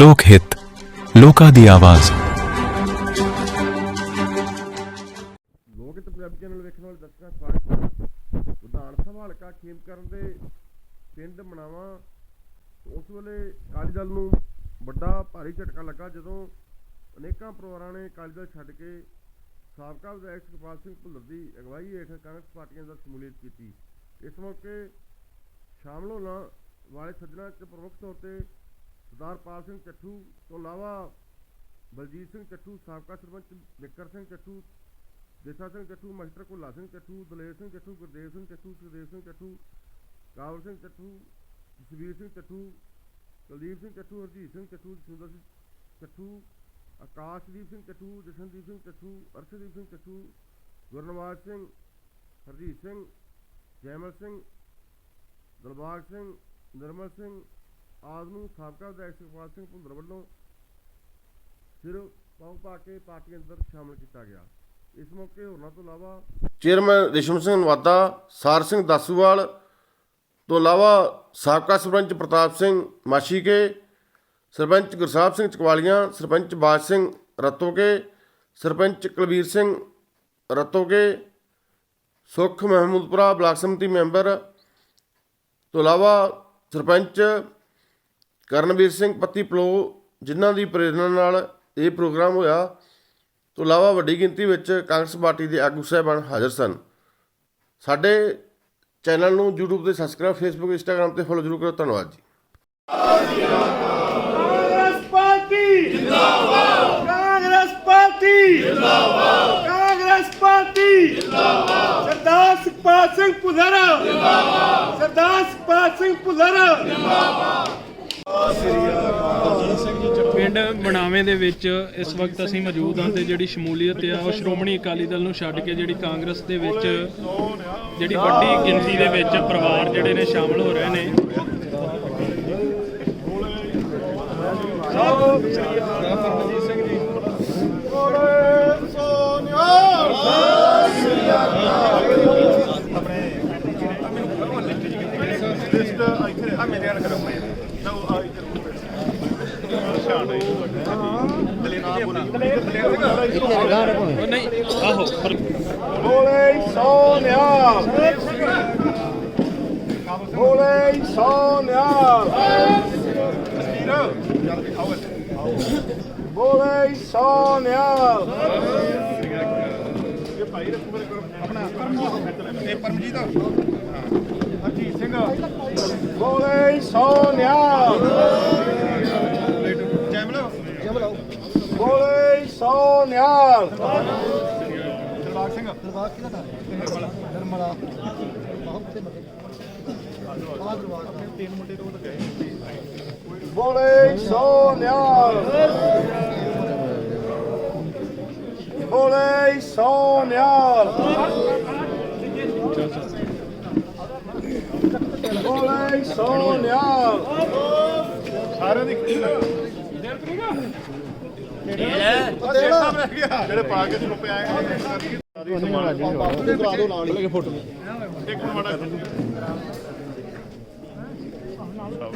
ਲੋਕ ਹਿੱਤ, ਲੋਕਾਂ ਦੀ ਆਵਾਜ਼। ਲੋਕ ਤੇ ਪੰਜਾਬੀ ਚੈਨਲ ਵੇਖਣ ਵਾਲੇ ਦਰਸ਼ਕਾਂ ਸਵਾਗਤ ਹੈ। ਵਿਧਾਨ ਸਭਾ ਹਲਕਾ ਖੇਮਕਰਨ ਦੇ ਪਿੰਡ ਮਨਾਵਾ। ਉਸ ਵੇਲੇ ਅਕਾਲੀ ਦਲ ਨੂੰ ਵੱਡਾ ਭਾਰੀ ਝਟਕਾ ਲੱਗਾ ਜਦੋਂ ਅਨੇਕਾਂ ਪਰਿਵਾਰਾਂ ਨੇ ਅਕਾਲੀ ਦਲ ਛੱਡ ਕੇ ਸਾਬਕਾ ਵਿਧਾਇਕ ਸੁਖਪਾਲ ਸਿੰਘ ਭੁੱਲਰ ਦੀ ਅਗਵਾਈ ਹੇਠ ਕਾਂਗਰਸ ਪਾਰਟੀਆਂ ਦਾ ਸ਼ਮੂਲੀਅਤ ਕੀਤੀ। ਇਸ ਮੌਕੇ ਸ਼ਾਮਲ ਹੋਣ ਵਾਲੇ ਸੱਜਣਾਂ 'ਚ ਪ੍ਰਮੁੱਖ ਤੌਰ ਤੇ ਸਰਦਾਰ ਪਾਲ ਸਿੰਘ ਚੱਠੂ ਤੋਂ ਇਲਾਵਾ ਬਲਜੀਤ ਸਿੰਘ ਚੱਠੂ ਸਾਬਕਾ ਸਰਪੰਚ ਬਿੱਕਰ ਸਿੰਘ ਚੱਠੂ ਦੇਸਾ ਸਿੰਘ ਚੱਠੂ ਮਾਸਟਰ ਭੁੱਲਾ ਸਿੰਘ ਚੱਠੂ ਦਲੇਰ ਸਿੰਘ ਚੱਠੂ ਗੁਰਦੇਵ ਸਿੰਘ ਚੱਠੂ ਸੁਖਦੇਵ ਸਿੰਘ ਚੱਠੂ ਕਾਬਲ ਸਿੰਘ ਚੱਠੂ ਜਸਵੀਰ ਸਿੰਘ ਚੱਠੂ ਕੁਲਦੀਪ ਸਿੰਘ ਚੱਠੂ ਹਰਜੀਤ ਸਿੰਘ ਚੱਠੂ ਸੁੰਦਰ ਸਿੰਘ ਚੱਠੂ ਆਕਾਸ਼ਦੀਪ ਸਿੰਘ ਚੱਠੂ ਜਸ਼ਨਦੀਪ ਸਿੰਘ ਚੱਠੂ ਅਰਸ਼ਦੀਪ ਸਿੰਘ ਚੱਠੂ ਗੁਰਨਵਾਜ ਸਿੰਘ ਹਰਜੀਤ ਸਿੰਘ ਜੈਮਲ ਸਿੰਘ ਦਲਬਾਗ ਸਿੰਘ ਨਿਰਮਲ ਸਿੰਘ ਆਦਿ ਨੂੰ ਸਾਬਕਾ ਵਿਧਾਇਕ ਸੁਖਪਾਲ ਸਿੰਘ ਭੁੰਦਰ ਵੱਲੋਂ ਸਿਰ ਪਾਉ ਪਾ ਕੇ ਪਾਰਟੀ ਅੰਦਰ ਸ਼ਾਮਲ ਕੀਤਾ ਗਿਆ। ਇਸ ਮੌਕੇ ਹੋਰਨਾਂ ਤੋਂ ਇਲਾਵਾ ਚੇਅਰਮੈਨ ਰਿਸ਼ਮ ਸਿੰਘ ਨਵਾਦਾ, ਸਾਰ ਸਿੰਘ ਦਾਸੂਵਾਲ ਤੋਂ ਇਲਾਵਾ ਸਾਬਕਾ ਸਰਪੰਚ ਪ੍ਰਤਾਪ ਸਿੰਘ ਮਾਸ਼ੀਕੇ, ਸਰਪੰਚ ਗੁਰਸਾਹਿਬ ਸਿੰਘ ਚਕਵਾਲੀਆਂ, ਸਰਪੰਚ ਬਾਜ ਸਿੰਘ ਰਤੋਕੇ, ਸਰਪੰਚ ਕੁਲਵੀਰ ਸਿੰਘ ਰਤੋਕੇ, ਸੁਖ ਮਹਿਮੂਦਪੁਰਾ ਬਲਾਕ ਸਮਿਤੀ ਮੈਂਬਰ ਤੋਂ ਇਲਾਵਾ ਸਰਪੰਚ ਕਰਨਵੀਰ ਸਿੰਘ ਪੱਤੀ ਪਲੋ, ਜਿਨ੍ਹਾਂ ਦੀ ਪ੍ਰੇਰਣਾ ਨਾਲ ਇਹ ਪ੍ਰੋਗਰਾਮ ਹੋਇਆ, ਤੋਂ ਇਲਾਵਾ ਵੱਡੀ ਗਿਣਤੀ ਵਿੱਚ ਕਾਂਗਰਸ ਪਾਰਟੀ ਦੇ ਆਗੂ ਸਾਹਿਬਾਨ ਹਾਜ਼ਰ ਸਨ। ਸਾਡੇ ਚੈਨਲ ਨੂੰ YouTube ਤੇ ਸਬਸਕ੍ਰਾਈਬ Facebook, Instagram ਤੇ ਫੋਲੋ ਜ਼ਰੂਰ ਕਰੋ। ਧੰਨਵਾਦ ਜੀ। ਕਾਂਗਰਸ ਪਾਰਟੀ! ਜਿੰਦਾਬਾਦ! ਕਾਂਗਰਸ ਪਾਰਟੀ! ਜਿੰਦਾਬਾਦ! ਕਾਂਗਰਸ ਪਾਰਟੀ! ਜਿੰਦਾਬਾਦ! ਸਰਦਾਰ ਸੁਖਪਾਲ ਸਿੰਘ ਭੁੱਲਰ! ਜਿੰਦਾਬਾਦ! ਸਰਦਾਰ ਸੁਖਪਾਲ ਸਿੰਘ ਭੁੱਲਰ! ਪਿੰਡ ਬਣਾਵੇਂ ਦੇ ਵਿੱਚ ਇਸ ਵਕਤ ਅਸੀਂ ਮੌਜੂਦ ਹਾਂ ਤੇ ਜਿਹੜੀ ਸ਼ਮੂਲੀਅਤ ਆ, ਉਹ ਸ਼੍ਰੋਮਣੀ ਅਕਾਲੀ ਦਲ ਨੂੰ ਛੱਡ ਕੇ ਜਿਹੜੀ ਕਾਂਗਰਸ ਦੇ ਵਿੱਚ ਜਿਹੜੀ ਵੱਡੀ ਗਿਣਤੀ ਦੇ ਵਿੱਚ ਪਰਿਵਾਰ ਜਿਹੜੇ ਨੇ ਸ਼ਾਮਲ ਹੋ ਰਹੇ ਨੇ। ਇੱਥੇ ਲਗਾ ਰੱਖੋ ਨਹੀਂ ਆਹੋ ਬੋਲੇ ਸੋਨਿਆ ਬੋਲੇ ਸੋਨਿਆ ਬੋਲੇ ਸੋਨਿਆ ਇਹ ਭਾਈ ਰੱਖੋ ਮੇਰੇ ਕੋਲ ਆਪਣਾ ਪਰਮਜੀਤ ਹਰਜੀਤ ਸਿੰਘ ਬੋਲੇ ਸੋਨਿਆ ਸੋ ਨਿਹਾਲ ਦਰਬਾਰ ਸਿੰਘ ਦਰਬਾਰ ਕਿਹਦਾ ਦਾ ਦਰਮਲਾ ਬਹੁਤ ਤੇ ਮਗੇ ਬੋਲੇ ਸੋ ਨਿਹਾਲ ਬੋਲੇ ਸੋ ਨਿਹਾਲ ਬੋਲੇ ਸੋ ਨਿਹਾਲ ਸਾਰਿਆਂ ਦੀ ਜਿਹੜੇ ਪਾ ਕੇ ਚੁੱਪ ਆਏ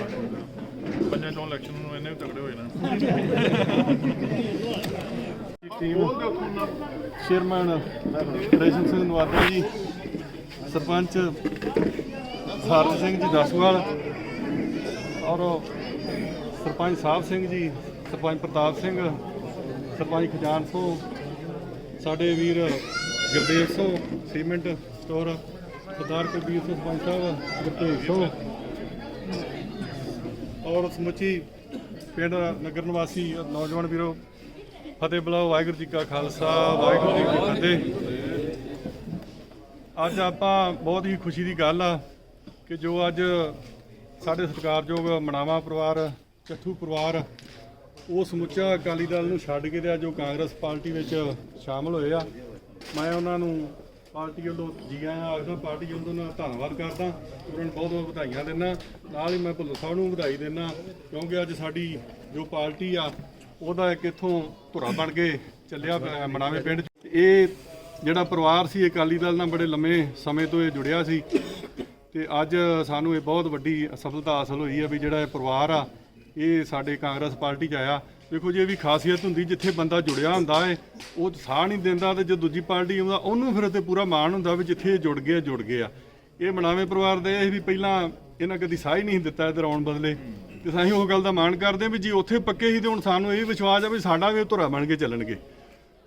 ਪੰਜਾਂ ਚੋਂ ਇਲੈਕਸ਼ਨ ਨੂੰ ਇੰਨੇ ਵੀ ਤਗੜੇ ਹੋਏ ਨਾ। ਚੇਅਰਮੈਨ ਰੇਸ਼ਮ ਸਿੰਘ ਨਵਾਦਾ ਜੀ ਸਰਪੰਚ ਸਾਰਜ ਸਿੰਘ ਜੀ ਦਸਵਾਲ ਔਰ ਸਰਪੰਚ ਸਾਹਿਬ ਸਿੰਘ ਜੀ ਸਰਪੰਚ ਪ੍ਰਤਾਪ ਸਿੰਘ ਸਰਪੰਚ ਖਜਾਨ ਸੋ, ਸਾਡੇ ਵੀਰ ਗੁਰਦੇਵ ਸੋ, ਸੀਮੈਂਟ ਸਟੋਰ ਸਰਦਾਰ ਕੁਲਬੀਰ ਸਿੰਘ ਸਰਪੰਚ ਸਾਹਿਬ, ਗੁਰਤੇਜ ਸੋ, ਔਰ ਸਮੁੱਚੀ ਪਿੰਡ ਨਗਰ ਨਿਵਾਸੀ ਨੌਜਵਾਨ ਵੀਰੋ, ਫਤਿਹ ਬੁਲਾਓ, ਵਾਹਿਗੁਰੂ ਜੀ ਕਾ ਖਾਲਸਾ, ਵਾਹਿਗੁਰੂ ਜੀ ਕੀ ਫਤਿਹ। ਅੱਜ ਆਪਾਂ ਬਹੁਤ ਹੀ ਖੁਸ਼ੀ ਦੀ ਗੱਲ ਆ ਕਿ ਜੋ ਅੱਜ ਸਾਡੇ ਸਤਿਕਾਰਯੋਗ ਮਨਾਵਾ ਪਰਿਵਾਰ ਚੱਠੂ ਪਰਿਵਾਰ ਉਹ ਸਮੁੱਚਾ ਅਕਾਲੀ ਦਲ ਨੂੰ ਛੱਡ ਕੇ ਤੇ ਅੱਜ ਉਹ ਕਾਂਗਰਸ ਪਾਰਟੀ ਵਿੱਚ ਸ਼ਾਮਲ ਹੋਏ ਆ। ਮੈਂ ਉਹਨਾਂ ਨੂੰ ਪਾਰਟੀ ਵੱਲੋਂ ਜੀ ਆਇਆਂ ਆਖਦਾ, ਪਾਰਟੀ ਵੱਲੋਂ ਦਾ ਧੰਨਵਾਦ ਕਰਦਾ। ਉਹਨਾਂ ਨੂੰ ਬਹੁਤ ਬਹੁਤ ਵਧਾਈਆਂ ਦਿੰਦਾ। ਨਾਲ ਹੀ ਮੈਂ ਭੁੱਲਰ ਸਾਹਿਬ ਨੂੰ ਵਧਾਈ ਦਿੰਦਾ, ਕਿਉਂਕਿ ਅੱਜ ਸਾਡੀ ਜੋ ਪਾਰਟੀ ਆ, ਉਹਦਾ ਇੱਕ ਇਥੋਂ ਧੁਰਾ ਬਣ ਕੇ ਚੱਲਿਆ ਪਿਆ ਮਨਾਵੇ ਪਿੰਡ 'ਚ। ਇਹ ਜਿਹੜਾ ਪਰਿਵਾਰ ਸੀ ਅਕਾਲੀ ਦਲ ਨਾਲ ਬੜੇ ਲੰਮੇ ਸਮੇਂ ਤੋਂ ਇਹ ਜੁੜਿਆ ਸੀ। ਤੇ ਅੱਜ ਸਾਨੂੰ ਇਹ ਬਹੁਤ ਵੱਡੀ ਸਫਲਤਾ ਹਾਸਲ ਹੋਈ ਹੈ ਵੀ ਜਿਹੜਾ ਇਹ ਪਰਿਵਾਰ ਆ ਇਹ ਸਾਡੇ ਕਾਂਗਰਸ ਪਾਰਟੀ 'ਚ ਆਇਆ। ਵੇਖੋ ਜੇ ਵੀ ਖਾਸੀਅਤ ਹੁੰਦੀ, ਜਿੱਥੇ ਬੰਦਾ ਜੁੜਿਆ ਹੁੰਦਾ ਹੈ ਉਹ ਸਾਹ ਨਹੀਂ ਦਿੰਦਾ ਤੇ ਜੇ ਦੂਜੀ ਪਾਰਟੀ ਆਉਂਦਾ, ਉਹਨੂੰ ਫਿਰ ਤੇ ਪੂਰਾ ਮਾਣ ਹੁੰਦਾ ਵੀ ਜਿੱਥੇ ਇਹ ਜੁੜ ਗਏ ਜੁੜ ਗਏ ਆ ਇਹ ਮਨਾਵੇਂ ਪਰਿਵਾਰ ਦੇ ਇਹ ਵੀ ਪਹਿਲਾਂ ਇਹਨਾਂ ਕਦੀ ਸਾਹ ਹੀ ਨਹੀਂ ਦਿੱਤਾ ਇਧਰ ਆਉਣ ਬਦਲੇ। ਤੇ ਅਸੀਂ ਉਹ ਗੱਲ ਦਾ ਮਾਣ ਕਰਦੇ ਹਾਂ ਵੀ ਜੇ ਉੱਥੇ ਪੱਕੇ ਸੀ ਤੇ ਹੁਣ ਸਾਨੂੰ ਇਹ ਵਿਸ਼ਵਾਸ ਆ ਵੀ ਸਾਡਾ ਵੀ ਉਹ ਧੁਰਾ ਬਣ ਕੇ ਚੱਲਣਗੇ।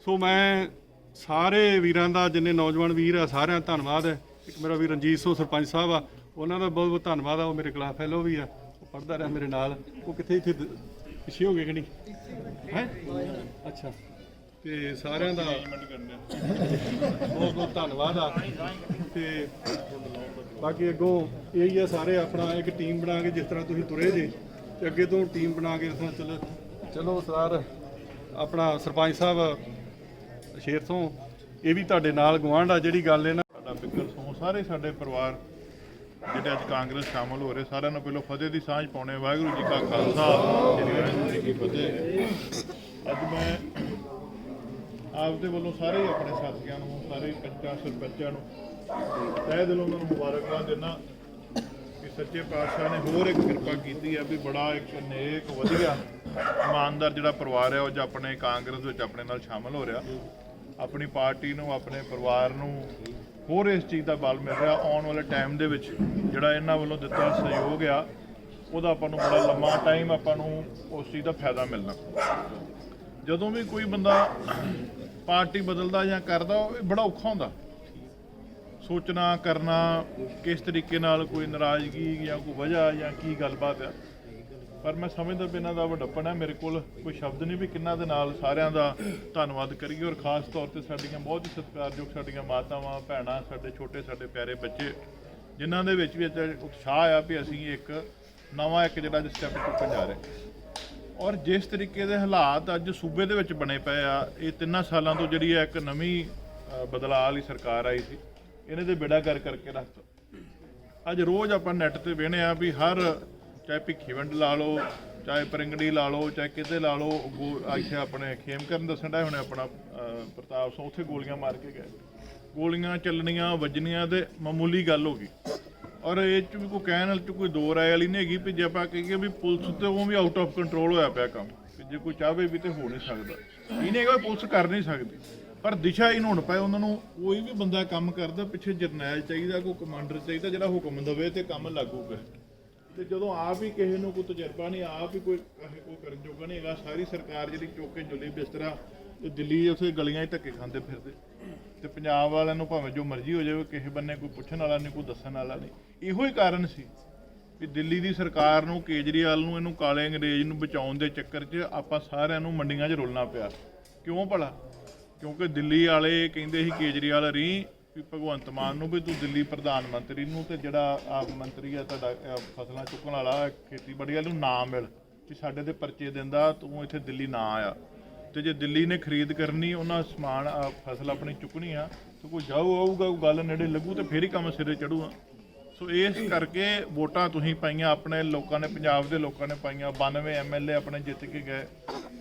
ਸੋ ਮੈਂ ਸਾਰੇ ਵੀਰਾਂ ਦਾ, ਜਿੰਨੇ ਨੌਜਵਾਨ ਵੀਰ ਆ, ਸਾਰਿਆਂ ਦਾ ਧੰਨਵਾਦ ਹੈ। ਇੱਕ ਮੇਰਾ ਵੀਰ ਰਣਜੀਤ ਸੋ ਸਰਪੰਚ ਸਾਹਿਬ ਆ, ਉਹਨਾਂ ਦਾ ਬਹੁਤ ਬਹੁਤ ਧੰਨਵਾਦ ਆ, ਉਹ ਮੇਰੇ ਕਲਾਸ ਫੈਲੋ ਵੀ ਆ। ਪੜਦਾ ਰਿਹਾ ਮੇਰੇ ਨਾਲ। ਉਹ ਕਿੱਥੇ ਇੱਥੇ ਪਿੱਛੇ ਹੋ ਗਏ ਕਿ ਨਹੀਂ? ਹੈ? ਅੱਛਾ। ਤੇ ਸਾਰਿਆਂ ਦਾ ਬਹੁਤ ਬਹੁਤ ਧੰਨਵਾਦ ਆ। ਤੇ ਬਾਕੀ ਅੱਗੋਂ ਇਹ ਹੀ ਆ ਸਾਰੇ ਆਪਣਾ ਇੱਕ ਟੀਮ ਬਣਾ ਕੇ ਜਿਸ ਤਰ੍ਹਾਂ ਤੁਸੀਂ ਤੁਰੇ ਜੇ, ਤੇ ਅੱਗੇ ਤੋਂ ਟੀਮ ਬਣਾ ਕੇ ਇਸ ਤਰ੍ਹਾਂ ਚਲੋ ਚਲੋ ਸਰ ਆਪਣਾ ਸਰਪੰਚ ਸਾਹਿਬ ਸ਼ੇਰ ਤੋਂ, ਇਹ ਵੀ ਤੁਹਾਡੇ ਨਾਲ ਗਵਾਂਢ ਆ ਜਿਹੜੀ ਗੱਲ ਹੈ ਨਾ ਸਾਡਾ ਬਿੱਕਰ ਸੋਹ ਸਾਰੇ ਸਾਡੇ ਪਰਿਵਾਰ ਜਿਹੜੇ ਅੱਜ ਕਾਂਗਰਸ ਸ਼ਾਮਲ ਹੋ ਰਹੇ, ਸਾਰਿਆਂ ਨੂੰ ਪਹਿਲਾਂ ਫਤਿਹ ਦੀ ਸਾਂਝ ਪਾਉਣੇ ਵਾਹਿਗੁਰੂ ਜੀ ਕਾ ਖਾਲਸਾ, ਸ੍ਰੀ ਵਾਹਿਗੁਰੂ ਜੀ ਕੀ ਫਤਿਹ। ਅੱਜ ਮੈਂ ਆਪ ਦੇ ਵੱਲੋਂ ਸਾਰੇ ਹੀ ਆਪਣੇ ਸਾਥੀਆਂ ਨੂੰ, ਸਾਰੇ ਪੰਚਾਂ, ਸਰਪੰਚਾਂ ਨੂੰ ਤਹਿ ਦਿਲੋਂ ਉਹਨਾਂ ਨੂੰ ਮੁਬਾਰਕਬਾਦ ਦਿੰਦਾ ਕਿ ਸੱਚੇ ਪਾਤਸ਼ਾਹ ਨੇ ਹੋਰ ਇੱਕ ਕਿਰਪਾ ਕੀਤੀ ਹੈ ਵੀ ਬੜਾ ਇੱਕ ਨੇਕ, ਵਧੀਆ, ਇਮਾਨਦਾਰ ਜਿਹੜਾ ਪਰਿਵਾਰ ਹੈ, ਉਹ ਅੱਜ ਆਪਣੇ ਕਾਂਗਰਸ ਵਿੱਚ ਆਪਣੇ ਨਾਲ ਸ਼ਾਮਲ ਹੋ ਰਿਹਾ। ਆਪਣੀ ਪਾਰਟੀ ਨੂੰ, ਆਪਣੇ ਪਰਿਵਾਰ ਨੂੰ ਹੋਰ ਇਸ ਚੀਜ਼ ਦਾ ਬਲ ਮਿਲ ਰਿਹਾ ਆਉਣ ਵਾਲੇ ਟਾਈਮ ਦੇ ਵਿੱਚ, ਜਿਹੜਾ ਇਹਨਾਂ ਵੱਲੋਂ ਦਿੱਤਾ ਸਹਿਯੋਗ ਆ, ਉਹਦਾ ਆਪਾਂ ਨੂੰ ਬੜਾ ਲੰਮਾ ਟਾਈਮ ਆਪਾਂ ਨੂੰ ਉਸ ਚੀਜ਼ ਦਾ ਫਾਇਦਾ ਮਿਲਣਾ। ਜਦੋਂ ਵੀ ਕੋਈ ਬੰਦਾ ਪਾਰਟੀ ਬਦਲਦਾ ਜਾਂ ਕਰਦਾ, ਉਹ ਬੜਾ ਔਖਾ ਹੁੰਦਾ। ਸੋਚਣਾ, ਕਰਨਾ, ਕਿਸ ਤਰੀਕੇ ਨਾਲ ਕੋਈ ਨਾਰਾਜ਼ਗੀ ਜਾਂ ਕੋਈ ਵਜ੍ਹਾ ਜਾਂ ਕੀ ਗੱਲਬਾਤ ਆ ਪਰ ਮੈਂ ਸਮਝਦਾ ਵੀ ਇਹਨਾਂ ਦਾ ਵੱਡਪਨ ਹੈ। ਮੇਰੇ ਕੋਲ ਕੋਈ ਸ਼ਬਦ ਨਹੀਂ ਵੀ ਕਿੰਨਾ ਦੇ ਨਾਲ ਸਾਰਿਆਂ ਦਾ ਧੰਨਵਾਦ ਕਰੀਏ ਔਰ ਖਾਸ ਤੌਰ ਤੇ ਸਾਡੀਆਂ ਬਹੁਤ ਹੀ ਸਤਿਕਾਰਯੋਗ ਸਾਡੀਆਂ ਮਾਤਾਵਾਂ, ਭੈਣਾਂ, ਸਾਡੇ ਛੋਟੇ, ਸਾਡੇ ਪਿਆਰੇ ਬੱਚੇ, ਜਿਨ੍ਹਾਂ ਦੇ ਵਿੱਚ ਵੀ ਅੱਜ ਉਤਸ਼ਾਹ ਆ ਵੀ ਅਸੀਂ ਇੱਕ ਨਵਾਂ ਇੱਕ ਜਿਹੜਾ ਸਟੈਪ ਚੁੱਕਣ ਜਾ ਰਹੇ ਔਰ ਜਿਸ ਤਰੀਕੇ ਦੇ ਹਾਲਾਤ ਅੱਜ ਸੂਬੇ ਦੇ ਵਿੱਚ ਬਣੇ ਪਏ ਆ, ਇਹ ਤਿੰਨਾਂ ਸਾਲਾਂ ਤੋਂ ਜਿਹੜੀ ਹੈ ਇੱਕ ਨਵੀਂ ਬਦਲਾਅ ਵਾਲੀ ਸਰਕਾਰ ਆਈ ਸੀ। ਇਹਨੇ ਤੇ ਬੇੜਾ ਕਰ ਕਰਕੇ ਰੱਖਤਾ। ਅੱਜ ਰੋਜ਼ ਆਪਾਂ ਨੈੱਟ ਤੇ ਵੇਖਦੇ ਆ ਵੀ ਹਰ ਚਾਹੇ ਭਿੱਖੀਵਿੰਡ ਲਾ ਲਓ, ਚਾਹੇ ਪਰਿੰਗੜੀ ਲਾ ਲਓ, ਚਾਹੇ ਕਿਤੇ ਲਾ ਲਓ ਗੋ- ਇੱਥੇ ਆਪਣੇ ਖੇਮਕਰਨ ਦੱਸਣ ਦਾ ਹੁਣੇ ਆਪਣਾ ਪ੍ਰਤਾਪ ਸਿੰਘ ਉੱਥੇ ਗੋਲੀਆਂ ਮਾਰ ਕੇ ਗਏ। ਗੋਲੀਆਂ ਚੱਲਣੀਆਂ, ਵੱਜਣੀਆਂ ਤੇ ਮਾਮੂਲੀ ਗੱਲ ਹੋ ਗਈ। ਔਰ ਇਹ ਚ ਵੀ ਕੋਈ ਕਹਿਣ ਵਾਲ ਚ ਕੋਈ ਦੋ ਰਾਏ ਵਾਲੀ ਨਹੀਂ ਹੈਗੀ ਵੀ ਜੇ ਆਪਾਂ ਕਹੀਏ ਵੀ ਪੁਲਿਸ ਤੇ ਉਹ ਵੀ ਆਊਟ ਆਫ ਕੰਟਰੋਲ ਹੋਇਆ ਪਿਆ ਕੰਮ, ਵੀ ਜੇ ਕੋਈ ਚਾਹਵੇ ਵੀ ਤੇ ਹੋ ਨਹੀਂ ਸਕਦਾ। ਇਹ ਨਹੀਂ ਹੈਗਾ ਪੁਲਿਸ ਕਰ ਨਹੀਂ ਸਕਦੀ। ਪਰ ਦਿਸ਼ਾ ਹੀ ਹੁਣ ਪਏ, ਉਹਨਾਂ ਨੂੰ ਕੋਈ ਵੀ ਬੰਦਾ ਕੰਮ ਕਰਦਾ, ਪਿੱਛੇ ਜਰਨੈਲ ਚਾਹੀਦਾ, ਕੋਈ ਕਮਾਂਡਰ ਚਾਹੀਦਾ, ਜਿਹੜਾ ਹੁਕਮ ਦੇਵੇ ਤੇ ਕੰਮ ਲਾਗੂ ਕਰੇ। ਤੇ ਜਦੋਂ ਆਪ ਹੀ ਕਿਸੇ ਨੂੰ ਕੋਈ ਤਜਰਬਾ ਨਹੀਂ, ਆਪ ਹੀ ਕੋਈ ਕਹੇ ਕੋਈ ਕਰਨ ਜੋਗਾ ਨਹੀਂ ਹੈਗਾ, ਸਾਰੀ ਸਰਕਾਰ ਜਿਹੜੀ ਚੁੱਕ ਕੇ ਜੁਲੀ ਬਿਸਤਰਾ ਤੇ ਦਿੱਲੀ ਉਸੇ ਗਲੀਆਂ 'ਚ ਧੱਕੇ ਖਾਂਦੇ ਫਿਰਦੇ। ਤੇ ਪੰਜਾਬ ਵਾਲਿਆਂ ਨੂੰ ਭਾਵੇਂ ਜੋ ਮਰਜ਼ੀ ਹੋ ਜਾਵੇ, ਕਿਸੇ ਬੰਨੇ ਕੋਈ ਪੁੱਛਣ ਵਾਲਾ ਨਹੀਂ, ਕੋਈ ਦੱਸਣ ਵਾਲਾ ਨਹੀਂ। ਇਹੋ ਹੀ ਕਾਰਨ ਸੀ ਵੀ ਦਿੱਲੀ ਦੀ ਸਰਕਾਰ ਨੂੰ, ਕੇਜਰੀਵਾਲ ਨੂੰ, ਇਹਨੂੰ ਕਾਲੇ ਅੰਗਰੇਜ਼ ਨੂੰ ਬਚਾਉਣ ਦੇ ਚੱਕਰ 'ਚ ਆਪਾਂ ਸਾਰਿਆਂ ਨੂੰ ਮੰਡੀਆਂ 'ਚ ਰੁਲਣਾ ਪਿਆ। ਕਿਉਂ ਭਲਾ? ਕਿਉਂਕਿ ਦਿੱਲੀ ਵਾਲੇ ਕਹਿੰਦੇ ਸੀ ਕੇਜਰੀਵਾਲ ਰੀ ਵੀ ਭਗਵੰਤ ਮਾਨ ਨੂੰ ਵੀ ਤੂੰ ਦਿੱਲੀ ਪ੍ਰਧਾਨ ਮੰਤਰੀ ਨੂੰ ਤੇ ਜਿਹੜਾ ਆਪ ਮੰਤਰੀ ਆ ਤੁਹਾਡਾ ਅਹ, ਫਸਲਾਂ ਚੁੱਕਣ ਵਾਲਾ ਖੇਤੀਬਾੜੀ ਵਾਲੇ ਨੂੰ ਨਾ ਮਿਲ ਵੀ ਸਾਡੇ ਤੇ ਪਰਚੇ ਦਿੰਦਾ ਤੂੰ ਇੱਥੇ ਦਿੱਲੀ ਨਾ ਆਇਆ ਤੇ ਜੇ ਦਿੱਲੀ ਨੇ ਖਰੀਦ ਕਰਨੀ ਉਹਨਾਂ ਸਮਾਨ ਅਹ, ਫਸਲ ਆਪਣੀ ਚੁੱਕਣੀ ਆ ਤੇ ਕੋਈ ਜਾਊ ਆਊਗਾ ਕੋਈ ਗੱਲ ਨੇੜੇ ਲੱਗੂ ਤੇ ਫੇਰ ਹੀ ਕੰਮ ਸਿਰੇ ਚੜੂਗਾ। ਸੋ ਇਸ ਕਰਕੇ ਵੋਟਾਂ ਤੁਸੀਂ ਪਾਈਆਂ, ਆਪਣੇ ਲੋਕਾਂ ਨੇ, ਪੰਜਾਬ ਦੇ ਲੋਕਾਂ ਨੇ ਪਾਈਆਂ। 92 ਐਮਐਲਏ ਆਪਣੇ ਜਿੱਤ ਕੇ ਗਏ।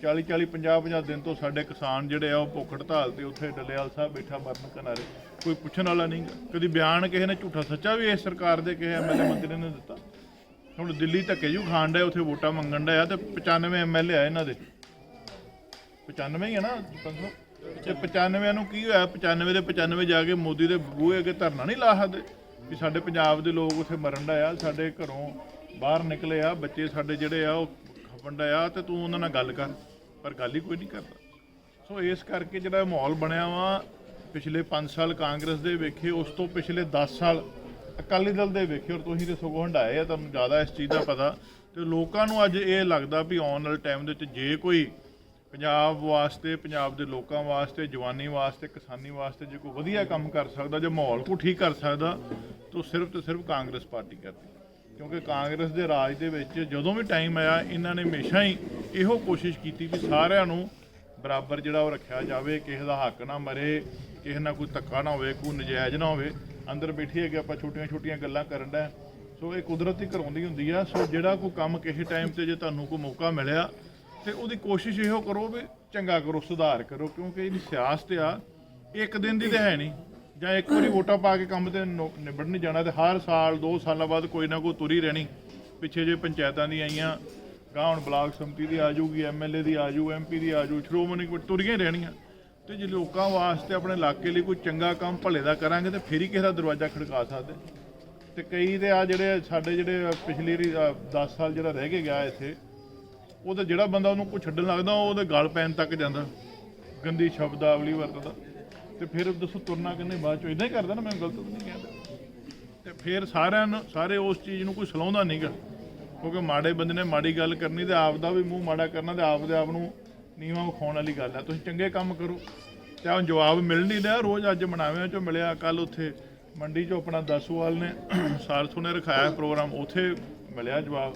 40 40 50 50 ਦਿਨ ਤੋਂ ਸਾਡੇ ਕਿਸਾਨ ਜਿਹੜੇ ਆ, ਉਹ ਭੁੱਖ ਹੜਤਾਲ ਤੇ ਉੱਥੇ ਡੱਲੇਵਾਲ ਸਾਹਿਬ ਬੈਠਾ ਮਰਨ ਕਿਨਾਰੇ। ਕੋਈ ਪੁੱਛਣ ਵਾਲਾ ਨਹੀਂ ਕਦੀ ਬਿਆਨ ਕਿਸੇ ਨੇ ਝੂਠਾ ਸੱਚਾ ਵੀ ਇਸ ਸਰਕਾਰ ਦੇ ਕਿਸੇ ਐਮਐਲਏ ਮੰਤਰੀ ਨੇ ਦਿੱਤਾ? ਹੁਣ ਦਿੱਲੀ ਧੱਕੇ ਜੂ ਖਾਣ ਦਾ ਉੱਥੇ ਵੋਟਾਂ ਮੰਗਣ ਦਾ ਡਿਆ ਤੇ 95 ਐਮਐਲਏ ਆ ਇਹਨਾਂ ਦੇ। 95 ਹੀ ਆ ਨਾ 500 ਤੇ 95 ਨੂੰ ਕੀ ਹੋਇਆ? 95 ਦੇ 95 ਜਾ ਕੇ ਮੋਦੀ ਦੇ ਬੂਹੇ ਅੱਗੇ ਧਰਨਾ ਨਹੀਂ ਲਾ ਸਕਦੇ। ਵੀ ਸਾਡੇ ਪੰਜਾਬ ਦੇ ਲੋਕ ਉੱਥੇ ਮਰਨ ਡਿਆ ਸਾਡੇ ਘਰੋਂ ਬਾਹਰ ਨਿਕਲੇ ਆ, ਬੱਚੇ ਸਾਡੇ ਜਿਹੜੇ ਆ, ਉਹ ਖਪਣ ਆ ਤੇ ਤੂੰ ਉਹਨਾਂ ਨਾਲ ਗੱਲ ਕਰ, ਪਰ ਗੱਲ ਹੀ ਕੋਈ ਨਹੀਂ ਕਰਦਾ। ਸੋ ਇਸ ਕਰਕੇ ਜਿਹੜਾ ਮਾਹੌਲ ਬਣਿਆ ਵਾ, ਪਿਛਲੇ 5 ਸਾਲ ਕਾਂਗਰਸ ਦੇ ਵੇਖੇ, ਉਸ ਤੋਂ ਪਿਛਲੇ 10 ਸਾਲ ਅਕਾਲੀ ਦਲ ਦੇ ਵੇਖੇ, ਔਰ ਤੁਸੀਂ ਤੇ ਸਗੋਂ ਹੰਡਾਏ ਆ, ਤੁਹਾਨੂੰ ਜ਼ਿਆਦਾ ਇਸ ਚੀਜ਼ ਦਾ ਪਤਾ। ਤੇ ਲੋਕਾਂ ਨੂੰ ਅੱਜ ਇਹ ਲੱਗਦਾ ਵੀ ਆਉਣ ਵਾਲੇ ਟਾਈਮ ਦੇ ਵਿੱਚ ਜੇ ਕੋਈ ਪੰਜਾਬ ਵਾਸਤੇ, ਪੰਜਾਬ ਦੇ ਲੋਕਾਂ ਵਾਸਤੇ, ਜਵਾਨੀ ਵਾਸਤੇ, ਕਿਸਾਨੀ ਵਾਸਤੇ ਜੇ ਕੋਈ ਵਧੀਆ ਕੰਮ ਕਰ ਸਕਦਾ, ਜੇ ਮਾਹੌਲ ਕੋ ਠੀਕ ਕਰ ਸਕਦਾ ਤਾਂ ਸਿਰਫ ਤੇ ਸਿਰਫ ਕਾਂਗਰਸ ਪਾਰਟੀ ਕਰਦੀ ਕਿਉਂਕਿ ਕਾਂਗਰਸ ਦੇ ਰਾਜ ਦੇ ਵਿੱਚ ਜਦੋਂ ਵੀ ਟਾਈਮ ਆਇਆ, ਇਹਨਾਂ ਨੇ ਹਮੇਸ਼ਾ ਹੀ ਇਹੋ ਕੋਸ਼ਿਸ਼ ਕੀਤੀ ਵੀ ਸਾਰਿਆਂ ਨੂੰ ਬਰਾਬਰ ਜਿਹੜਾ ਉਹ ਰੱਖਿਆ ਜਾਵੇ, ਕਿਸੇ ਦਾ ਹੱਕ ਨਾ ਮਰੇ, ਕਿਸੇ ਨਾਲ ਕੋਈ ਧੱਕਾ ਨਾ ਹੋਵੇ, ਕੋਈ ਨਜਾਇਜ਼ ਨਾ ਹੋਵੇ। ਅੰਦਰ ਬੈਠੀ ਹੈਗੇ ਆਪਾਂ ਛੋਟੀਆਂ ਛੋਟੀਆਂ ਗੱਲਾਂ ਕਰਨ ਦਾ। ਸੋ ਇਹ ਕੁਦਰਤ ਹੀ ਕਰਾਉਂਦੀ ਹੁੰਦੀ ਆ। ਸੋ ਜਿਹੜਾ ਕੋਈ ਕੰਮ ਕਿਸੇ ਟਾਈਮ ਤੇ ਜੇ ਤੁਹਾਨੂੰ ਕੋਈ ਮੌਕਾ ਮਿਲਿਆ, ਤੇ ਉਹਦੀ ਕੋਸ਼ਿਸ਼ ਇਹੋ ਕਰੋ ਵੀ ਚੰਗਾ ਕਰੋ, ਸੁਧਾਰ ਕਰੋ। ਕਿਉਂਕਿ ਇਹਦੀ ਸਿਆਸਤ ਆ, ਇੱਕ ਦਿਨ ਦੀ ਤੇ ਹੈ ਨਹੀਂ। ਜਾਂ ਇੱਕ ਵਾਰੀ ਵੋਟਾਂ ਪਾ ਕੇ ਕੰਮ ਤੇ ਨੋ- ਨਿਬੜ ਨਹੀਂ ਜਾਣਾ ਤੇ ਹਰ ਸਾਲ 2 ਸਾਲਾਂ ਬਾਅਦ ਕੋਈ ਨਾ ਕੋਈ ਤੁਰੀ ਰਹਿਣੀ। ਪਿੱਛੇ ਜੇ ਪੰਚਾਇਤਾਂ ਦੀ ਆਈਆਂ ਗਾਂ ਹੁਣ ਬਲਾਕ ਸੰਮਤੀ ਦੀ ਆ ਜਾਊਗੀ ਐਮਐਲਏ ਦੀ ਆ ਜਾਊ ਐਮਪੀ ਦੀ ਆ ਜਾਊ, ਸ਼੍ਰੋਮਣੀ ਕਮੇਟੀ ਤੁਰੀਆਂ ਹੀ ਰਹਿਣੀਆਂ। ਤੇ ਜੇ ਲੋਕਾਂ ਵਾਸਤੇ ਆਪਣੇ ਇਲਾਕੇ ਲਈ ਕੋਈ ਚੰਗਾ ਕੰਮ ਭਲੇ ਦਾ ਕਰਾਂਗੇ ਤੇ ਫਿਰ ਹੀ ਕਿਸੇ ਦਾ ਦਰਵਾਜ਼ਾ ਖੜਕਾ ਸਕਦੇ। ਤੇ ਕਈ ਤੇ ਆ ਜਿਹੜੇ ਸਾਡੇ ਜਿਹੜੇ ਪਿਛਲੀ 10 ਸਾਲ ਜਿਹੜਾ ਰਹਿ ਕੇ ਗਿਆ ਇੱਥੇ, ਉਹ ਤਾਂ ਜਿਹੜਾ ਬੰਦਾ ਉਹਨੂੰ ਕੋਈ ਛੱਡਣ ਲੱਗਦਾ, ਉਹ ਉਹਦੇ ਗਲ ਪੈਣ ਤੱਕ ਜਾਂਦਾ। ਗੰਦੀ ਸ਼ਬਦਾਵਲੀ ਵਰਤਦਾ। ਤੇ ਫਿਰ ਦੱਸੋ ਤੁਰਨਾ ਕਿੰਨੇ ਬਾਅਦ ਚੋਂ ਇਦਾਂ ਹੀ ਕਰਦਾ ਨਾ ਮੈਂ, ਗਲਤ ਤਾਂ ਨਹੀਂ ਕਹਿੰਦਾ। ਤੇ ਫਿਰ ਸਾਰਿਆਂ ਨੂੰ, ਸਾਰੇ ਉਸ ਚੀਜ਼ ਨੂੰ ਕੋਈ ਸਲਾਉਂਦਾ ਨਹੀਂਗਾ ਕਿਉਂਕਿ ਮਾੜੇ ਬੰਦੇ ਨੇ ਮਾੜੀ ਗੱਲ ਕਰਨੀ ਤੇ ਆਪ ਦਾ ਵੀ ਮੂੰਹ ਮਾੜਾ ਕਰਨਾ ਤੇ ਆਪ ਦੇ ਆਪ ਨੂੰ ਨੀਵਾਂ ਵਿਖਾਉਣ ਵਾਲੀ ਗੱਲ ਆ। ਤੁਸੀਂ ਚੰਗੇ ਕੰਮ ਕਰੋ ਤੇ ਹੁਣ ਜਵਾਬ ਮਿਲ ਨਹੀਂ ਰਿਹਾ। ਰੋਜ਼ ਅੱਜ ਮਨਾਵਿਆਂ ਚੋਂ ਮਿਲਿਆ ਕੱਲ ਉੱਥੇ ਮੰਡੀ ਚੋਂ ਆਪਣਾ ਦਸੂਵਾਲ ਨੇ ਸਾਰਸੂ ਨੇ ਰਖਾਇਆ ਪ੍ਰੋਗਰਾਮ, ਉੱਥੇ ਮਿਲਿਆ ਜਵਾਬ।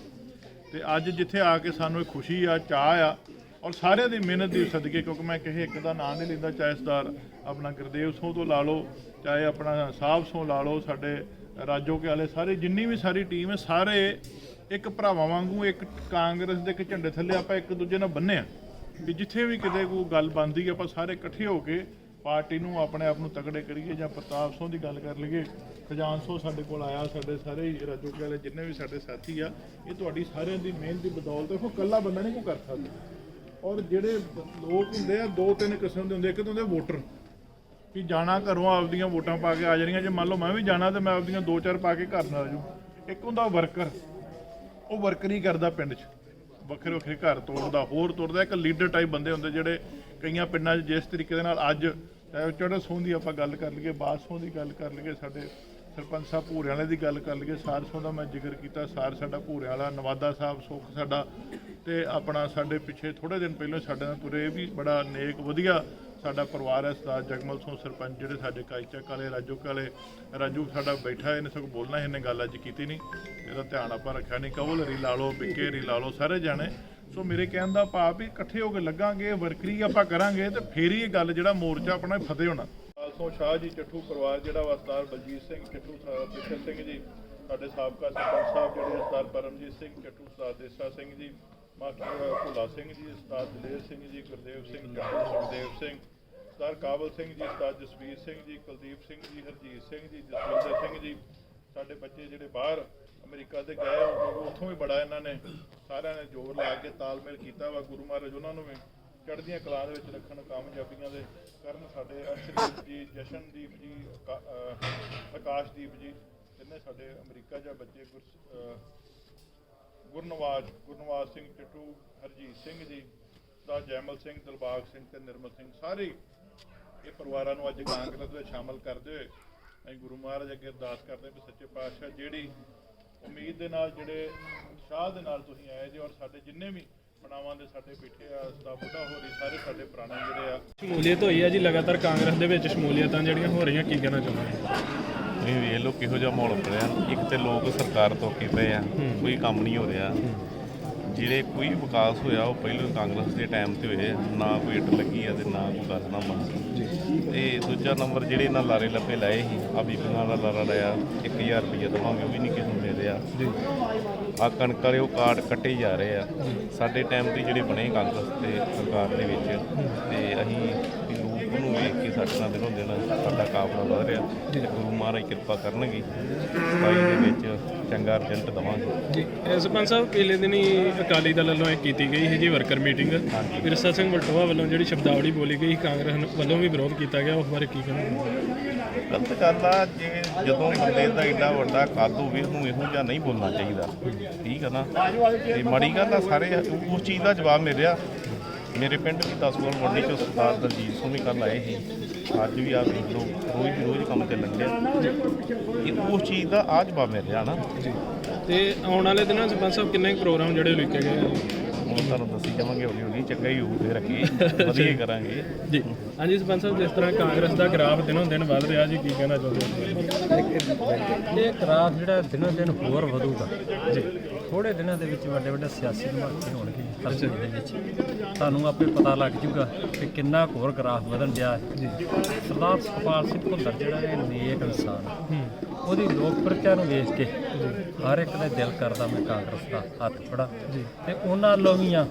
ਤੇ ਅੱਜ ਜਿੱਥੇ ਆ ਕੇ ਸਾਨੂੰ ਇਹ ਖੁਸ਼ੀ ਆ, ਚਾਹ ਆ ਔਰ ਸਾਰਿਆਂ ਦੀ ਮਿਹਨਤ ਦੀ ਸਦਕੇ, ਕਿਉਂਕਿ ਮੈਂ ਕਿਸੇ ਇੱਕ ਦਾ ਨਾਂ ਨਹੀਂ ਲੈਂਦਾ, ਚਾਹੇ ਸਰਦਾਰ ਆਪਣਾ ਗੁਰਦੇਵ ਸਿੰਘ ਤੋਂ ਲਾ ਲਓ, ਚਾਹੇ ਆਪਣਾ ਸਾਹਿਬ ਸਿੰਘ ਲਾ ਲਓ, ਸਾਡੇ ਰਾਜੋ ਕੇ ਵਾਲੇ, ਸਾਰੇ ਜਿੰਨੀ ਵੀ ਸਾਰੀ ਟੀਮ ਹੈ, ਸਾਰੇ ਇੱਕ ਭਰਾਵਾਂ ਵਾਂਗੂ, ਇੱਕ ਕਾਂਗਰਸ ਦੇ ਇੱਕ ਝੰਡੇ ਥੱਲੇ ਆਪਾਂ ਇੱਕ ਦੂਜੇ ਨਾਲ ਬੰਨੇ ਆ। ਵੀ ਜਿੱਥੇ ਵੀ ਕਿਤੇ ਕੋਈ ਗੱਲ ਬਣਦੀ ਆਪਾਂ ਸਾਰੇ ਇਕੱਠੇ ਹੋ ਕੇ ਪਾਰਟੀ ਨੂੰ ਆਪਣੇ ਆਪ ਨੂੰ ਤਕੜੇ ਕਰੀਏ ਜਾਂ ਪ੍ਰਤਾਪ ਸਿੰਘ ਦੀ ਗੱਲ ਕਰ ਲਈਏ, ਖਜਾਨ ਸਿੰਘ ਸਾਡੇ ਕੋਲ ਆਇਆ, ਸਾਡੇ ਸਾਰੇ ਹੀ ਰਾਜੋ ਵਾਲੇ ਜਿੰਨੇ ਵੀ ਸਾਡੇ ਸਾਥੀ ਆ, ਇਹ ਤੁਹਾਡੀ ਸਾਰਿਆਂ ਦੀ ਮਿਹਨਤ ਦੀ ਬਦੌਲਤ ਦੇਖੋ ਇਕੱਲਾ ਬੰਦਾ ਨਹੀਂ ਕੋਈ ਕਰ ਸਕਦਾ। ਔਰ ਜਿਹੜੇ ਲੋਕ ਹੁੰਦੇ ਆ, ਦੋ ਤਿੰਨ ਕਿਸਮ ਦੇ ਹੁੰਦੇ ਇੱਕ ਤਾਂ ਹੁੰਦੇ ਵੋਟਰ ਵੀ ਜਾਣਾ ਘਰੋਂ ਆਪਦੀਆਂ ਵੋਟਾਂ ਪਾ ਕੇ ਆ ਜਾਣੀਆਂ। ਜੇ ਮੰਨ ਲਓ ਮੈਂ ਵੀ ਜਾਣਾ ਤੇ ਮੈਂ ਆਪਦੀਆਂ ਦੋ ਚਾਰ ਪਾ ਕੇ ਘਰ ਨਾਲ ਆ ਜਾਊ। ਇੱਕ ਹੁੰਦਾ ਵਰਕਰ, ਉਹ ਵਰਕਰ ਹੀ ਕਰਦਾ ਪਿੰਡ 'ਚ। ਵੱਖਰੇ ਵੱਖਰੇ ਘਰ ਤੋੜਦਾ, ਹੋਰ ਤੋੜਦਾ। ਇੱਕ ਲੀਡਰ ਟਾਈਪ ਬੰਦੇ ਹੁੰਦੇ ਜਿਹੜੇ ਕਈਆਂ ਪਿੰਡਾਂ 'ਚ ਜਿਸ ਤਰੀਕੇ ਦੇ ਨਾਲ ਅੱਜ ਚੜਾ ਸੋਂ ਦੀ ਆਪਾਂ ਗੱਲ ਕਰ ਲਈਏ ਬਾਦਸੋਂ ਦੀ ਗੱਲ ਕਰ ਲਈਏ, ਸਾਡੇ ਸਰਪੰਚ ਸਾਹਿਬ ਭੂਰੇ ਵਾਲੇ ਦੀ ਗੱਲ ਕਰ ਲਈਏ ਸਾਰ ਸੋਂ ਦਾ ਮੈਂ ਜ਼ਿਕਰ ਕੀਤਾ, ਸਾਰ ਸਾਡਾ ਭੂਰੇ ਵਾਲਾ, ਨਵਾਦਾ ਸਾਹਿਬ ਸੁੱਖ ਸਾਡਾ, ਤੇ ਆਪਣਾ ਸਾਡੇ ਪਿੱਛੇ ਥੋੜੇ ਦਿਨ ਪਹਿਲਾਂ ਸਾਡੇ ਨਾਲ ਤੁਰੇ ਇਹ ਵੀ ਬੜਾ ਨੇਕ ਵਧੀਆ ਸਾਡਾ ਪਰਿਵਾਰ ਹੈ, ਸਰਦਾਰ ਜਗਮਲ ਸਿੰਘ ਸਰਪੰਚ ਜਿਹੜੇ ਸਾਡੇ ਕਾਇਚਕ ਵਾਲੇ ਰਾਜੂ ਕਾਲੇ ਰਾਜੂ ਸਾਡਾ ਬੈਠਾ ਇਹਨੇ ਸਗੋਂ ਬੋਲਣਾ ਇਹਨੇ ਗੱਲ ਅੱਜ ਕੀਤੀ ਨਹੀਂ, ਇਹਦਾ ਧਿਆਨ ਆਪਾਂ ਰੱਖਿਆ ਨਹੀਂ, ਕਵਲ, ਰੀ ਲਾ ਲਓ ਬਿੱਕੇ ਰੀ ਲਾ ਲਓ, ਸਾਰੇ ਜਾਣੇ। ਸੋ ਮੇਰੇ ਕਹਿਣ ਦਾ ਭਾਵ ਵੀ ਇਕੱਠੇ ਹੋ ਕੇ ਲੱਗਾਂਗੇ, ਵਰਕਰੀ ਆਪਾਂ ਕਰਾਂਗੇ ਤੇ ਫੇਰ ਹੀ ਇਹ ਗੱਲ ਜਿਹੜਾ ਮੋਰਚਾ ਆਪਣਾ ਫਤਿਹ ਹੋਣਾ। ਖਾਲਸਾ ਸ਼ਾਹ ਜੀ, ਚੱਠੂ ਪਰਿਵਾਰ ਜਿਹੜਾ ਵਾ ਸਰਦਾਰ ਬਲਜੀਤ ਸਿੰਘ, ਚੱਠੂ ਸਰਦਾਰ ਸਿੰਘ ਜੀ, ਸਾਡੇ ਸਾਬਕਾ ਸਰਪੰਚ ਸਾਹਿਬ ਜਿਹੜੇ ਸਰਦਾਰ ਪਰਮਜੀਤ ਸਿੰਘ, ਚੱਠੂ ਸਰਦਾਰ ਦੇਸਾ ਸਿੰਘ ਜੀ, ਮਾਸਟਰ ਭੁੱਲਾ ਸਿੰਘ ਜੀ ਸਰਦਾਰ ਦਲੇਰ ਸਿੰਘ ਜੀ, ਗੁਰਦੇਵ ਸਿੰਘ ਚੱਠੂ ਸੁਖਦੇਵ ਸਿੰਘ ਸਰਦਾਰ ਕਾਬਲ ਸਿੰਘ ਜੀ ਸਰਦਾਰ ਜਸਵੀਰ ਸਿੰਘ ਜੀ, ਕੁਲਦੀਪ ਸਿੰਘ ਜੀ, ਹਰਜੀਤ ਸਿੰਘ ਜੀ, ਜਸਵਿੰਦਰ ਸਿੰਘ ਜੀ, ਸਾਡੇ ਬੱਚੇ ਜਿਹੜੇ ਬਾਹਰ ਅਮਰੀਕਾ ਦੇ ਗਏ ਉੱਥੋਂ ਵੀ ਬੜਾ ਇਹਨਾਂ ਨੇ ਸਾਰਿਆਂ ਨੇ ਜ਼ੋਰ ਲਾ ਕੇ ਤਾਲਮੇਲ ਕੀਤਾ ਵਾ, ਗੁਰੂ ਮਹਾਰਾਜ ਉਹਨਾਂ ਨੂੰ ਵੀ। ਚੜ੍ਹਦੀਆਂ ਕਲਾ ਦੇ ਵਿੱਚ ਰੱਖਣ ਕਾਮਯਾਬੀਆਂ ਦੇ ਕਰਨ ਸਾਡੇ ਅਰਸ਼ਦੀਪ ਜੀ, ਜਸ਼ਨਦੀਪ ਜੀ ਆਕਾ- ਅਹ ਆਕਾਸ਼ਦੀਪ ਜੀ, ਜਿੰਨੇ ਸਾਡੇ ਅਮਰੀਕਾ ਜਾਂ ਬੱਚੇ ਗੁਰ ਅਹ ਗੁਰਨਵਾਜ ਗੁਰਨਵਾਜ ਸਿੰਘ ਚੱਟੂ ਹਰਜੀਤ ਸਿੰਘ ਜੀ, ਦਾ ਜੈਮਲ ਸਿੰਘ, ਦਿਲਬਾਗ ਸਿੰਘ ਤੇ ਨਿਰਮਲ ਸਿੰਘ ਸਾਰੇ ਇਹ ਪਰਿਵਾਰਾਂ ਨੂੰ ਅੱਜ ਕਾਂਗਰਸ ਵਿੱਚ ਸ਼ਾਮਲ ਕਰਦੇ ਹੋਏ ਅਸੀਂ ਗੁਰੂ ਮਹਾਰਾਜ ਅੱਗੇ ਅਰਦਾਸ ਕਰਦੇ ਹਾਂ ਕਿ ਸੱਚੇ ਪਾਤਸ਼ਾਹ ਜਿਹੜੀ ਉਮੀਦ ਦੇ ਨਾਲ, ਜਿਹੜੇ ਉਤਸ਼ਾਹ ਦੇ ਨਾਲ ਤੁਸੀਂ ਆਏ ਜੇ ਔਰ ਸਾਡੇ ਜਿੰਨੇ ਵੀ ਮਨਾਵਾਂ ਦੇ ਸਾਡੇ ਬੈਠੇ ਆ ਸਦਾ ਬੁੱਢਾ ਹੋਰੀ ਸਾਰੇ ਸਾਡੇ ਪੁਰਾਣੇ ਜਿਹੜੇ ਆ। ਸ਼ਮੂਲੀਅਤ ਹੋਈ ਹੈ ਜੀ ਲਗਾਤਾਰ ਕਾਂਗਰਸ ਦੇ ਵਿੱਚ ਸ਼ਮੂਲੀਅਤਾਂ ਜਿਹੜੀਆਂ ਹੋ ਰਹੀਆਂ ਕੀ ਕਹਿਣਾ ਚਾਹੁੰਦੇ ਤੁਸੀਂ ਵੇਖ ਲਓ ਕਿਹੋ ਜਿਹਾ ਮਾਹੌਲ ਬਣਿਆ ਇੱਕ ਤੇ ਲੋਕ ਸਰਕਾਰ ਤੋਂ ਕੀ ਪਏ ਆ ਕੋਈ ਕੰਮ ਨਹੀਂ ਹੋ ਰਿਹਾ। ਜਿਹੜੇ ਕੋਈ ਵਿਕਾਸ ਹੋਇਆ ਉਹ ਪਹਿਲਾਂ ਕਾਂਗਰਸ ਦੇ ਟਾਈਮ ਤੇ ਹੋਏ ਆ। ਨਾ ਕੋਈ ਇੱਟ ਲੱਗੀ ਆ ਤੇ ਨਾ ਕੋਈ ਗੱਲ ਨਾ ਬਣੀ ਤੇ ਦੂਜਾ ਨੰਬਰ ਜਿਹੜੇ ਇਹਨਾਂ ਲਾਰੇ ਲੱਪੇ ਲਾਏ ਸੀ ਆ ਬੀਬੀਆਂ ਦਾ ਲਾਰਾ ਲਾਇਆ 1000 ਰੁਪਏ ਦਵਾਂਗੇ ਉਹ ਵੀ ਨਹੀਂ ਕਿਸੇ ਨੂੰ ਦੇ ਰਿਹਾ। ਆ ਕਣਕ ਵਾਲੇ ਉਹ ਕਾਰਡ ਕੱਟੇ ਜਾ ਰਹੇ ਆ। ਸਾਡੇ ਟਾਈਮ ਤੇ ਜਿਹੜੇ ਬਣੇ ਕਾਂਗਰਸ ਤੇ ਸਰਕਾਰ ਦੇ ਵਿੱਚ ਤੇ ਅਸੀਂ ਲੋਕ ਨੂੰ ਵੇਖ ਕੇ ਸਾਡੇ ਨਾਲ ਦਿਨੋਂ ਦਿਨ ਸਾਡਾ ਕਾਫਲਾ ਵਧ ਰਿਹਾ। ਤੇ ਗੁਰੂ ਮਹਾਰਾਜ ਕਿਰਪਾ ਕਰਨਗੇ। ਸਫ਼ਾਈ ਦੇ ਵਿੱਚ ਚੰਗਾ ਰਿਜ਼ਲਟ ਦਵਾਂਗੇ। ਜੀ ਸਰਪੰਚ ਸਾਹਿਬ ਪਿਛਲੇ ਦਿਨੀ ਅਕਾਲੀ ਦਲ ਵੱਲੋਂ ਇਹ ਕੀਤੀ ਗਈ ਸੀ ਜੀ ਵਰਕਰ ਮੀਟਿੰਗ ਵਿਰਸਾ ਸਿੰਘ ਵਲਟੋਆ ਵੱਲੋਂ ਜਿਹੜੀ ਸ਼ਬਦਾਵਲੀ ਬੋਲੀ ਗਈ ਕਾਂਗਰਸ ਵੱਲੋਂ ਵੀ ਵਿਰੋਧ ਕੀਤਾ ਗਿਆ ਉਸ ਬਾਰੇ ਕੀ ਕਹਿਣਾ ਗਲਤ ਗੱਲ ਆ ਜੇ ਜਦੋਂ ਬੰਦੇ ਦਾ ਏਡਾ ਵੱਡਾ ਕੱਦ ਹੋਵੇ ਉਹਨੂੰ ਇਹੋ ਜਿਹਾ ਨਹੀਂ ਬੋਲਣਾ ਚਾਹੀਦਾ। ਠੀਕ ਆ ਨਾ? ਤੇ ਮਾੜੀ ਗੱਲ ਆ ਸਾਰੇ ਉਸ ਚੀਜ਼ ਦਾ ਜਵਾਬ ਮਿਲ ਰਿਹਾ। ਮੇਰੇ ਪਿੰਡ ਵੀ 10 ਕੋਲ ਮੰਡੀ ਚੋਂ ਸਰਦਾਰ ਦਲਜੀਤ ਸਿੰਘ ਵੀ ਕੱਲ ਆਏ ਸੀ। ਅੱਜ ਵੀ ਆ ਵੇਖ ਲਓ ਰੋਜ਼ ਦੀ ਰੋਜ਼ ਕੰਮ ਤੇ ਲੱਗਿਆ ਇਹ ਉਸ ਚੀਜ਼ ਦਾ ਆ ਜਵਾਬ ਮਿਲ ਰਿਹਾ ਨਾ। ਤੇ ਆਉਣ ਵਾਲੇ ਦਿਨਾਂ ਸਰਪੰਚ ਸਾਹਿਬ ਕਿੰਨੇ ਪ੍ਰੋਗਰਾਮ ਜਿਹੜੇ ਲਿਖੇ ਗਏ? ਆ? ਹੁਣ ਤੁਹਾਨੂੰ ਦੱਸੀ ਜਾਵਾਂਗੇ ਹੌਲੀ ਹੌਲੀ ਚੰਗਾ ਹੀ ਹੋਊ ਫੇਰ ਅੱਗੇ ਵਧੀਆ ਹੀ ਕਰਾਂਗੇ। ਜੀ। ਹਾਂਜੀ ਸਰਪੰਚ ਸਾਹਿਬ ਜਿਸ ਤਰ੍ਹਾਂ ਕਾਂਗਰਸ ਦਾ ਗ੍ਰਾਫ ਦਿਨੋਂ ਦਿਨ ਵੱਧ ਰਿਹਾ ਜੀ ਕੀ ਕਹਿਣਾ ਚਾਹੁੰਦੇ ਹੋ? ਇਹ ਗ੍ਰਾਫ ਜਿਹੜਾ ਦਿਨੋਂ ਦਿਨ ਹੋਰ ਵਧੂਗਾ। ਜੀ। ਥੋੜੇ ਦਿਨਾਂ ਦੇ ਵਿੱਚ ਵੱਡੇ ਵੱਡੇ ਸਿਆਸੀ ਧਮਾਕੇ ਹੋਣਗੇ ਹਲਕੇ ਦੇ ਵਿੱਚ। ਤੁਹਾਨੂੰ ਆਪੇ ਪਤਾ ਲੱਗ ਜੂਗਾ ਕਿ ਕਿੰਨਾ ਹੋਰ ਗ੍ਰਾਫ ਵਧਣ ਹੈ। ਜੀ। ਸਰਦਾਰ ਸੁਖਪਾਲ ਸਿੰਘ ਭੁੱਲਰ ਜਿਹੜਾ ਇਹ ਨੇਕ ਇਨਸਾਨ ਹੈ। ਉਹਦੀ ਲੋਕਪ੍ਰਿਅਤਾ ਨੂੰ ਵੇਖ ਕੇ ਹਰ ਇੱਕ ਦਾ ਦਿਲ ਕਰਦਾ ਮੈਂ ਕਾਂਗਰਸ ਦਾ ਹੱਥ ਫੜਾ ਤੇ ਉਹਨਾਂ ਵੱਲੋਂ ਵੀ ਆ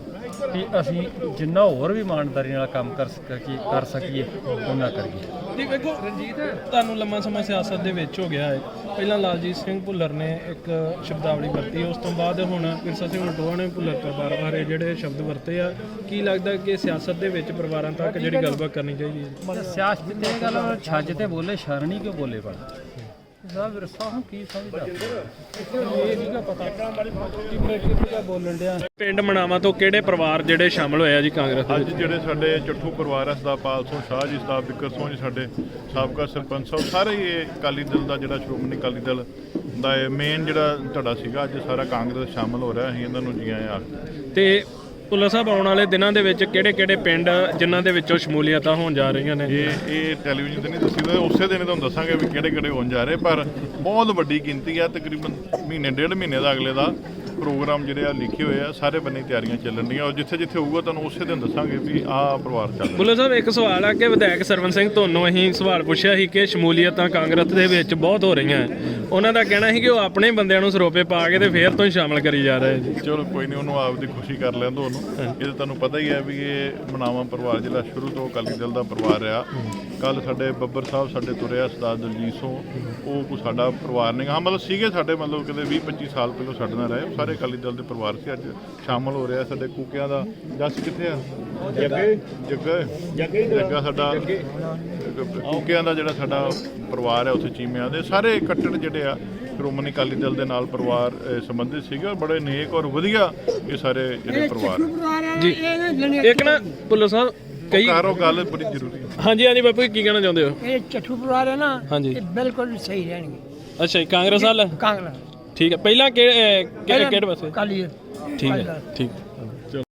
ਕਿ ਅਸੀਂ ਜਿੰਨਾ ਹੋਰ ਵੀ ਇਮਾਨਦਾਰੀ ਨਾਲ ਕੰਮ ਕਰ ਸਕੀਏ ਕਰ ਸਕੀਏ ਉਹਨਾਂ ਕਰੀਏ। ਜੀ ਵੇਖੋ ਰਣਜੀਤ ਤੁਹਾਨੂੰ ਲੰਮਾ ਸਮਾਂ ਸਿਆਸਤ ਦੇ ਵਿੱਚ ਹੋ ਗਿਆ ਹੈ। ਪਹਿਲਾਂ ਲਾਲਜੀਤ ਸਿੰਘ ਭੁੱਲਰ ਨੇ ਇੱਕ ਸ਼ਬਦਾਵਲੀ ਵਰਤੀ ਉਸ ਤੋਂ ਬਾਅਦ ਹੁਣ ਵਿਰਸਾ ਸਿੰਘ ਮਟੋਆ ਨੇ ਭੁੱਲਰ ਪਰਿਵਾਰ ਬਾਰੇ ਜਿਹੜੇ ਸ਼ਬਦ ਵਰਤੇ ਆ ਕੀ ਲੱਗਦਾ ਕਿ ਸਿਆਸਤ ਦੇ ਵਿੱਚ ਪਰਿਵਾਰਾਂ ਤੱਕ ਜਿਹੜੀ ਗੱਲਬਾਤ ਕਰਨੀ ਚਾਹੀਦੀ ਹੈ? ਸਿਆਸਤ ਤੇ ਗੱਲ ਛੱਜ ਤੇ ਬੋਲੇ ਸ਼ਰਣੀ ਕਿਉਂ ਬੋਲੇ ਪਰ ਸਾਹਿਬ ਵਿਰਸਾ ਹੁਣ ਕੀ ਸਮਝਦਾ? ਇਹ ਨਹੀਂਗਾ ਪਤਾ ਕਿ ਮੈਂ ਕਿਹਦਾ ਬੋਲਣ ਡਿਆ। ਪਿੰਡ ਮਨਾਵਾ ਤੋਂ ਕਿਹੜੇ ਪਰਿਵਾਰ ਜਿਹੜੇ ਸ਼ਾਮਲ ਹੋਏ ਆ ਜੀ ਕਾਂਗਰਸ ਦੇ ਅੱਜ ਵਿੱਚ? ਜਿਹੜੇ ਸਾਡੇ ਚੱਠੂ ਪਰਿਵਾਰ ਹੈ ਸਰਦਾਰ ਪਾਲ ਸਿੰਘ ਸ਼ਾਹ ਜੀ ਸਰਦਾਰ ਬਿਕਰ ਸਿੰਘ ਜੀ ਸਾਡੇ ਸਾਬਕਾ ਸਰਪੰਚ ਸਾਹਿਬ ਸਾਰੇ ਹੀ ਇਹ ਅਕਾਲੀ ਦਲ ਦਾ ਜਿਹੜਾ ਸ਼੍ਰੋਮਣੀ ਅਕਾਲੀ ਦਲ ਦਾ ਇਹ ਮੇਨ ਜਿਹੜਾ ਧੜਾ ਸੀਗਾ ਅੱਜ ਸਾਰਾ ਕਾਂਗਰਸ ਸ਼ਾਮਲ ਹੋ ਰਿਹਾ ਅਸੀਂ ਇਹਨਾਂ ਨੂੰ ਜੀ ਆਇਆਂ। ਆਖਦੇ ਤੇ ਭੁੱਲਰ ਸਾਹਿਬ ਆਉਣ ਵਾਲੇ ਦਿਨਾਂ ਦੇ ਵਿੱਚ ਕਿਹੜੇ ਕਿਹੜੇ ਪਿੰਡ ਜਿਨ੍ਹਾਂ ਦੇ ਵਿੱਚੋਂ ਸ਼ਮੂਲੀਅਤਾਂ ਹੋਣ ਜਾ ਰਹੀਆਂ ਨੇ? ਇਹ ਇਹ ਟੈਲੀਵਿਜ਼ਨ ਤੇ ਨਹੀਂ ਦੱਸੀਦਾ ਉਸੇ ਦਿਨ ਤੁਹਾਨੂੰ ਦੱਸਾਂਗੇ ਵੀ ਕਿਹੜੇ ਕਿਹੜੇ ਹੋਣ ਜਾ ਰਹੇ, ਪਰ ਬਹੁਤ ਵੱਡੀ ਗਿਣਤੀ ਆ, ਤਕਰੀਬਨ ਮਹੀਨੇ, ਡੇਢ ਮਹੀਨੇ ਦਾ ਅਗਲੇ ਦਾ। ਪ੍ਰੋਗਰਾਮ ਜਿਹੜੇ ਆ ਲਿਖੇ ਹੋਏ ਆ ਸਾਰੇ ਬੰਨੇ ਤਿਆਰੀਆਂ ਚੱਲਣ ਡੀਆਂ। ਔਰ ਜਿੱਥੇ ਜਿੱਥੇ ਹੋਊਗਾ ਤੁਹਾਨੂੰ ਉਸੇ ਦਿਨ ਦੱਸਾਂਗੇ ਵੀ ਆਹ ਪਰਿਵਾਰ ਚੱਲ ਰਿਹਾ। ਸਾਹਿਬ ਇੱਕ ਸਵਾਲ ਆ ਕਿ ਵਿਧਾਇਕ ਸਰਵਨ ਸਿੰਘ ਤੁਹਾਨੂੰ ਅਸੀਂ ਸਵਾਲ ਪੁੱਛਿਆ ਸੀ ਕਿ ਸ਼ਮੂਲੀਅਤਾਂ ਕਾਂਗਰਸ ਦੇ ਵਿੱਚ ਬਹੁਤ ਹੋ ਰਹੀਆਂ। ਉਹਨਾਂ ਦਾ ਕਹਿਣਾ ਸੀ ਕਿ ਉਹ ਆਪਣੇ ਬੰਦਿਆਂ ਨੂੰ ਸਰੋਪੇ ਪਾ ਕੇ ਤੇ ਫੇਰ ਤੋਂ ਹੀ ਸ਼ਾਮਲ ਕਰੀ ਜਾ ਰਹੇ ਜੀ ਚਲੋ ਕੋਈ ਨਹੀਂ ਉਹਨੂੰ ਆਪਦੀ ਖੁਸ਼ੀ ਕਰ ਲੈਣ ਦੋ ਉਹਨੂੰ। ਇਹ ਤਾਂ ਤੁਹਾਨੂੰ ਪਤਾ ਹੀ ਹੈ ਵੀ ਇਹ ਮਨਾਵਾ ਪਰਿਵਾਰ ਜਿਹੜਾ ਸ਼ੁਰੂ ਤੋਂ ਅਕਾਲੀ ਦਲ ਦਾ ਪਰਿਵਾਰ ਆ। ਕੱਲ ਸਾਡੇ ਬੱਬਰ ਸਾਹਿਬ ਸਾਡੇ ਤੁਰਿਆ ਸਰਦਾਰ ਦਲਜੀਤ ਸਿੰਘ। ਉਹ ਕੋ ਸਾਡਾ ਪਰਿਵਾਰ ਨੇ ਹਾਂ ਮਤਲਬ ਸੀਗੇ ਸਾਡੇ ਮਤਲਬ ਕਿਤੇ 20 25 ਸਾਲ ਪਹਿਲਾਂ ਸਾਡੇ ਨਾਲ ਰਹੇ ਸਾਰੇ ਅਕਾਲੀ ਦਲ ਦੇ ਪਰਿਵਾਰ ਸੀ ਅੱਜ ਸ਼ਾਮਲ ਹੋ ਰਿਹਾ ਸਾਡੇ ਕੂਕਿਆਂ ਦਾ। ਜੱਸ ਕਿੱਥੇ ਆ? ਜੱਗੇ? ਜੱਗੇ। ਜੱਗਾ ਸਾਡਾ ਕੂਕਿਆਂ ਦਾ ਜਿਹੜਾ ਸਾਡਾ ਪਰਿਵਾਰ ਹੈ ਉੱਥੇ ਚੀਮਿਆਂ ਦੇ। ਸਾਰੇ ਕੱਟੜ ਜਿਹੜੇ ਆ ਸ਼੍ਰੋਮਣੀ ਅਕਾਲੀ ਦਲ ਦੇ ਨਾਲ ਪਰਿਵਾਰ ਸੰਬੰਧਿਤ ਸੀਗੇ। ਬੜੇ ਨੇਕ ਔਰ ਵਧੀਆ ਇਹ ਸਾਰੇ ਜਿਹੜੇ ਪਰਿਵਾਰ। ਜੀ। ਇੱਕ ਨਾ ਭੁੱਲਰ ਸਾਹਿਬ ਕਈ ਕਾਰੋ ਗੱਲ ਬੜੀ ਜ਼ਰੂਰੀ ਹੈ ਹਾਂਜੀ ਹਾਂਜੀ ਬਾਪੂ ਕੀ ਕਹਿਣਾ ਚਾਹੁੰਦੇ ਹੋ? ਇਹ ਚੱਠੂ ਪਰਿਵਾਰ ਹੈ ਨਾ ਹਾਂਜੀ। ਇਹ ਬਿਲਕੁਲ ਸਹੀ ਰਹਿਣਗੇ। ਅੱਛਾ ਕਾਂਗਰਸ ਵਾਲਾ? ਕਾਂਗਰਸ। ਠੀਕ ਹੈ। ਪਹਿਲਾਂ ਕਿ- ਅਹ, ਕਿ- ਕਿਹੜੇ ਪਾਸੇ? ਕਾਲੀ ਠੀਕ ਹੈ ਠੀਕ।